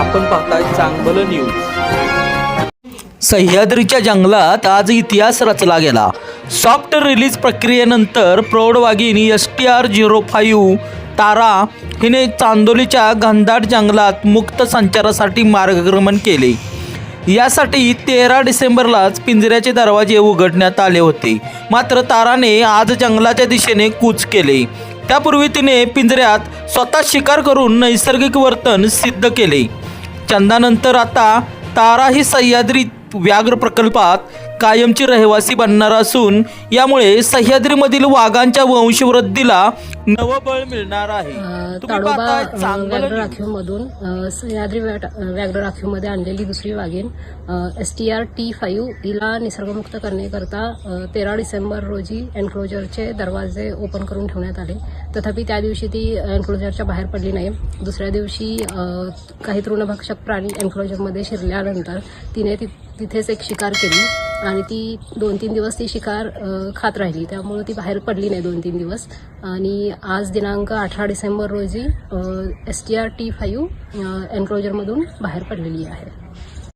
आपण पाहताय चांगलं न्यूज. सह्याद्रीच्या जंगलात आज इतिहास रचला गेला. सॉफ्ट रिलीज प्रक्रियेनंतर प्रौढ S T R zero five Tara हिने चांदोलीच्या घनदाट जंगलात मुक्त संचारासाठी मार्गक्रमण केले. यासाठी तेरा डिसेंबरलाच पिंजऱ्याचे दरवाजे उघडण्यात आले होते. मात्र ताराने आज जंगलाच्या दिशेने कूच केले. त्यापूर्वी तिने पिंजऱ्यात स्वतः शिकार करून नैसर्गिक वर्तन सिद्ध केले. चंदानंतर आता तारा ही सह्याद्री व्याघ्र प्रकल्पात कायमची रहिवासी बनणार असून यामुळे सह्याद्रीमधील वाघांच्या वंशवृद्धीला नवं बळ मिळणार आहे. ताडोबा व्याघ्र. राखीवमधून सह्याद्री व्या- व्याघ्र राखीवमध्ये आणलेली दुसरी वाघीण S T R T five हिला निसर्गमुक्त करण्याकरता तेरा डिसेंबर रोजी एन्क्लोजरचे दरवाजे ओपन करून ठेवण्यात आले. तथापि त्या दिवशी ती एन्क्लोजरच्या बाहेर पडली नाही. दुसऱ्या दिवशी काही तृणभक्षक प्राणी एन्क्लोजरमध्ये शिरल्यानंतर तिने ति तिथेच एक शिकार केली आणि ती दोन तीन दिवस ती शिकार खात राहिली. त्यामुळे ती बाहेर पडली नाही दोन तीन दिवस. आणि आज दिनांक अठरा डिसेंबर रोजी S T R T five एन्क्लोजरमधून बाहेर पडलेली आहे.